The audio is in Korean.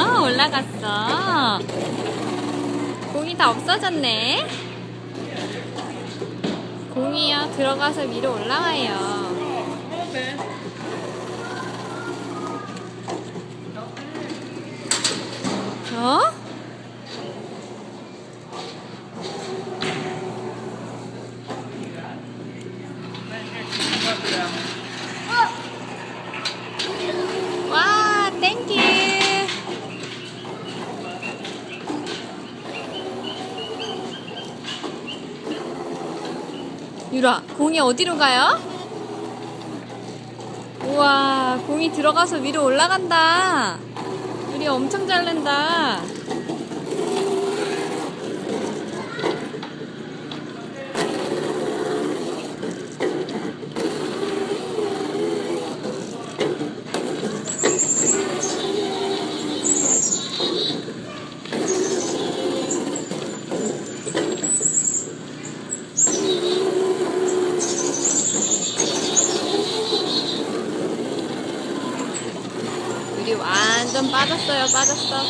어, 올라갔어. 공이 다 없어졌네. 공이요, 들어가서 위로 올라와요. 어? 유라, 공이 어디로 가요? 우와, 공이 들어가서 위로 올라간다. 유리 엄청 잘 낸다. 유리 완전 빠졌어요, 빠졌어.